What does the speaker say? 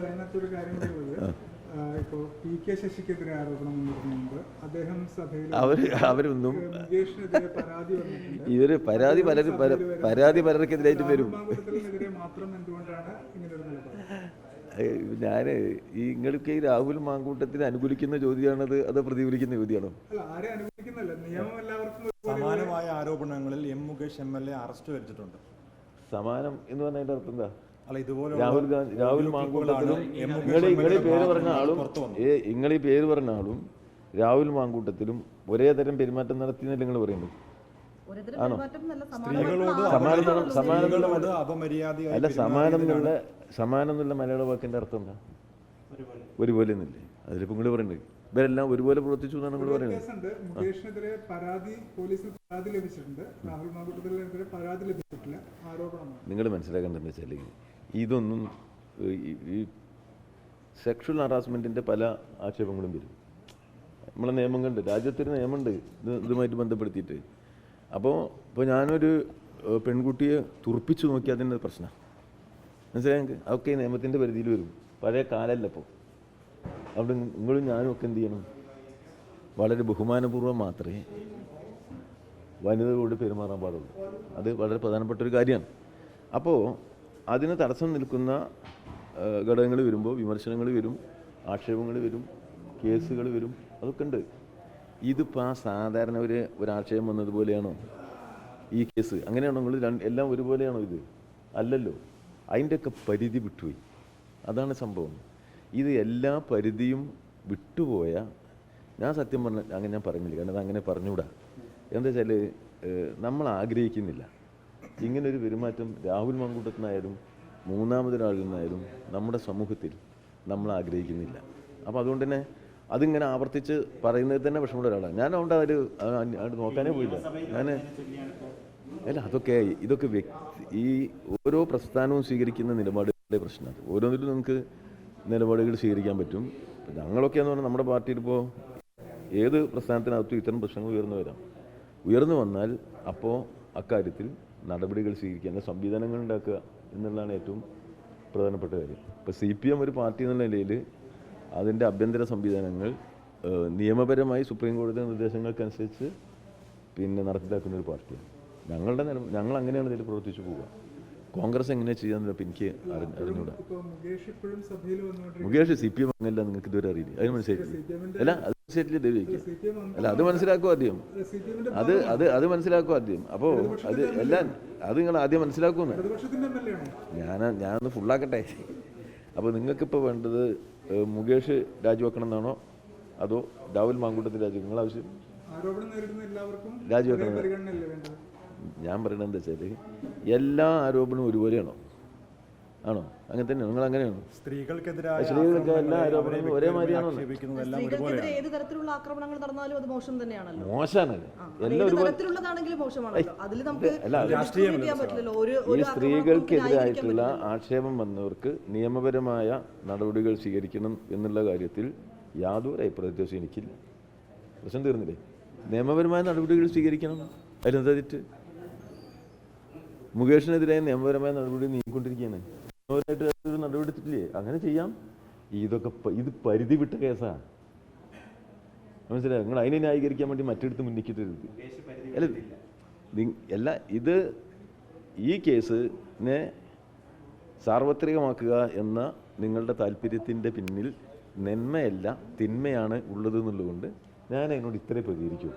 അതിനകത്തൊരു കാര്യം പറയുന്നത് ഇപ്പോ പി കെ ശശിക്കെതിരെ ആരോപണം വന്നിരുന്നുണ്ട് അദ്ദേഹം സഭയിൽ അവർ അവരൊന്നും ഇവർ പരാതി പലരും പല പരാതി പലർക്കെതിരായിട്ട് വരും. ഞാൻ ഈ നിങ്ങൾക്ക് ഈ രാഹുൽ മാങ്കൂട്ടത്തിന് അനുകൂലിക്കുന്ന ചോദ്യമാണത് അത് പ്രതികൂലിക്കുന്ന ചോദ്യമാണോ അല്ല ആരെ അനുവദിക്കുന്നില്ല നിയമം എല്ലാവർക്കും ഒരുപോലെ സമാനമായ ആരോപണങ്ങളിൽ M Mukesh M L A arrest വരിച്ചിട്ടുണ്ട്. സമാനം എന്ന് പറഞ്ഞതിന്റെ അർത്ഥം എന്താ? രാഹുൽ ഗാന്ധി രാഹുൽ മാങ്കൂട്ടത്തിലും എം നിങ്ങൾ നിങ്ങൾ ഈ പേര് പറഞ്ഞ ആളും നിങ്ങൾ ഈ പേര് പറഞ്ഞ ആളും രാഹുൽ മാങ്കൂട്ടത്തിലും ഒരേ തരം പെരുമാറ്റം നടത്തിയെന്നല്ല നിങ്ങൾ പറയുന്നത്? ആണോ? സമാനം സമാനം അപമര്യാദയായി അല്ല സമാനം എന്നുള്ള സമാനം എന്നുള്ള മലയാള വാക്കിന്റെ അർത്ഥം എന്താ? ഒരുപോലെ. എന്നില്ലേ? അതിലിപ്പോ നിങ്ങൾ പറയുന്നത് ഇവരെല്ലാം ഒരുപോലെ പ്രവർത്തിച്ചു എന്നാണ് നിങ്ങൾ പറയുന്നത്. കേസുണ്ട്. മുകേഷിനെതിരെ പരാതി പോലീസിൽ പരാതി ലഭിച്ചിട്ടുണ്ട്. രാഹുൽ മാങ്കൂട്ടത്തിനെതിരെ പരാതി ലഭിച്ചിട്ടില്ല. ആരോപണമാണ്. നിങ്ങൾ മനസ്സിലാക്കേണ്ടതെന്ന് വെച്ചാൽ ഇതൊന്നും ഈ- സെക്ഷൽ ഹറാസ്മെന്റിന്റെ പല ആക്ഷേപങ്ങളും വരും. നമ്മളെ നിയമങ്ങളുണ്ട്. രാജ്യത്തിന് നിയമമുണ്ട്. ഇത് ഇതുമായിട്ട് ബന്ധപ്പെടുത്തിയിട്ട്. അപ്പോൾ ഇപ്പോൾ ഞാനൊരു പെൺകുട്ടിയെ തുറപ്പിച്ചു നോക്കി അതിന്റെ പ്രശ്നം. മനസ്സിലായി നിങ്ങൾക്ക് അതൊക്കെ നിയമത്തിന്റെ പരിധിയിൽ വരും. പഴയ കാലമല്ല ഇപ്പോൾ അവിടെ നിങ്ങളും ഞാനും ഒക്കെ എന്ത് ചെയ്യണം? വളരെ ബഹുമാനപൂർവം മാത്രമേ വനിതകളോട് പെരുമാറാൻ പാടുള്ളൂ. അത് വളരെ പ്രധാനപ്പെട്ട ഒരു കാര്യമാണ്. അപ്പോൾ അതിന് തടസ്സം നിൽക്കുന്ന ഘടകങ്ങൾ വരുമ്പോൾ വിമർശനങ്ങൾ വരും ആക്ഷേപങ്ങൾ വരും കേസുകൾ വരും അതൊക്കെ ഉണ്ട്. ഇതിപ്പോൾ ആ സാധാരണ ഒരു ഒരാക്ഷേപം വന്നതുപോലെയാണോ ഈ കേസ്? അങ്ങനെയാണോ നിങ്ങൾ എല്ലാം ഒരുപോലെയാണോ ഇത്? അല്ലല്ലോ. അതിന്റെയൊക്കെ പരിധി വിട്ടുപോയി. അതാണ് സംഭവം. ഇത് എല്ലാ പരിധിയും വിട്ടുപോയ ഞാൻ സത്യം പറഞ്ഞ അങ്ങനെ ഞാൻ പറഞ്ഞില്ല കാരണം അത് അങ്ങനെ പറഞ്ഞുകൂടാ. എന്താ വെച്ചാൽ നമ്മൾ ആഗ്രഹിക്കുന്നില്ല. ഇങ്ങനൊരു പെരുമാറ്റം രാഹുൽ മങ്കൂട്ടത്തിനായാലും മൂന്നാമതൊരാളിൽ നിന്നായാലും നമ്മുടെ സമൂഹത്തിൽ നമ്മൾ ആഗ്രഹിക്കുന്നില്ല. അപ്പോൾ അതുകൊണ്ട് തന്നെ അതിങ്ങനെ ആവർത്തിച്ച് പറയുന്നത് തന്നെ വിഷമമുള്ള ഒരാളാണ്. ഞാൻ അതുകൊണ്ട് അതിൽ അത് നോക്കാനേ പോയില്ല. ഞാൻ അല്ല അതൊക്കെ ഇതൊക്കെ വ്യക്തി ഈ ഓരോ പ്രസ്ഥാനവും സ്വീകരിക്കുന്ന നിലപാടുകളുടെ പ്രശ്നമാണ്. ഓരോന്നിലും നമുക്ക് നിലപാടുകൾ സ്വീകരിക്കാൻ പറ്റും. ഞങ്ങളൊക്കെ എന്ന് പറഞ്ഞാൽ നമ്മുടെ പാർട്ടിയിൽ ഇപ്പോൾ ഏത് പ്രസ്ഥാനത്തിനകത്തും ഇത്തരം പ്രശ്നങ്ങൾ ഉയർന്നു വരാം. ഉയർന്നു വന്നാൽ അപ്പോൾ അക്കാര്യത്തിൽ നടപടികൾ സ്വീകരിക്കുക സംവിധാനങ്ങൾ ഉണ്ടാക്കുക എന്നുള്ളതാണ് ഏറ്റവും പ്രധാനപ്പെട്ട കാര്യം. ഇപ്പോൾ സി പി എം ഒരു പാർട്ടി എന്നുള്ള നിലയിൽ അതിന്റെ ആഭ്യന്തര സംവിധാനങ്ങൾ നിയമപരമായി സുപ്രീം കോടതി നിർദ്ദേശങ്ങൾക്കനുസരിച്ച് പിന്നെ നടപ്പിലാക്കുന്ന ഒരു പാർട്ടിയാണ്. ഞങ്ങളുടെ നില ഞങ്ങൾ അങ്ങനെയാണ് ഇതിൽ പ്രവർത്തിച്ചു പോവുക. കോൺഗ്രസ് എങ്ങനെ ചെയ്യാന്നില്ല എനിക്ക് അറി- അറിഞ്ഞൂടാ മുകേഷ് സി പി എം അങ്ങനെയല്ല നിങ്ങൾക്ക് ഇതുവരെ അറിയില്ല? അതിന് മനസ്സിലായിട്ടില്ല? അല്ല അത് ദേവിക്ക്? അല്ല അത് മനസ്സിലാക്കും ആദ്യം? അത് അത് അത് മനസ്സിലാക്കും ആദ്യം? അപ്പോൾ അത് എല്ലാം അത് നിങ്ങൾ ആദ്യം മനസ്സിലാക്കുമെന്ന്. ഞാൻ ഞാനൊന്ന് ഫുള്ളാക്കട്ടെ. അപ്പോൾ നിങ്ങൾക്കിപ്പോൾ വേണ്ടത് മുകേഷ് രാജിവെക്കണം എന്നാണോ അതോ രാഹുൽ മാങ്കൂട്ടത്തിൽ രാജി നിങ്ങൾ ആവശ്യം? രാജിവെക്കണം. ഞാൻ പറയുന്നത് എന്താ വെച്ചാൽ എല്ലാ ആരോപണവും ഒരുപോലെയാണോ? ആണോ? അങ്ങനെ തന്നെ നിങ്ങൾ അങ്ങനെയാണോ? സ്ത്രീകൾക്കെതിരായ സ്ത്രീകൾക്ക് എല്ലാ ആരോപണങ്ങളും ഒരേ മാതിരിയാണോ? ഏത് തരത്തിലുള്ള ആക്രമണങ്ങൾ നടന്നാലും അത് മോശം തന്നെയാണല്ലോ. മോശമാണ് ഈ സ്ത്രീകൾക്കെതിരായിട്ടുള്ള ആക്ഷേപം വന്നവർക്ക് നിയമപരമായ നടപടികൾ സ്വീകരിക്കണം എന്നുള്ള കാര്യത്തിൽ യാതൊരു അഭിപ്രായത്യാസം എനിക്കില്ല. പ്രശ്നം തീർന്നില്ലേ? നിയമപരമായ നടപടികൾ സ്വീകരിക്കണം. അതിലെന്താ തെറ്റ്? മുകേഷിനെതിരെ നിയമപരമായ നടപടി നീങ്ങിക്കൊണ്ടിരിക്കുകയാണ്. നിയമപരമായിട്ട് ഒരു നടപടി എടുത്തിട്ടില്ലേ അങ്ങനെ ചെയ്യാം. ഇതൊക്കെ ഇത് പരിധി വിട്ട കേസാണ് മനസ്സിലായി? നിങ്ങൾ അതിനെ ന്യായീകരിക്കാൻ വേണ്ടി മറ്റെടുത്ത് മുന്നിക്കിട്ടരുത്. അല്ല അല്ല ഇത് ഈ കേസിനെ സാർവത്രികമാക്കുക എന്ന നിങ്ങളുടെ താല്പര്യത്തിന്റെ പിന്നിൽ നന്മയല്ല തിന്മയാണ് ഉള്ളത് എന്നുള്ളതുകൊണ്ട് ഞാൻ അതിനോട് ഇത്രേ പ്രതികരിക്കൂ.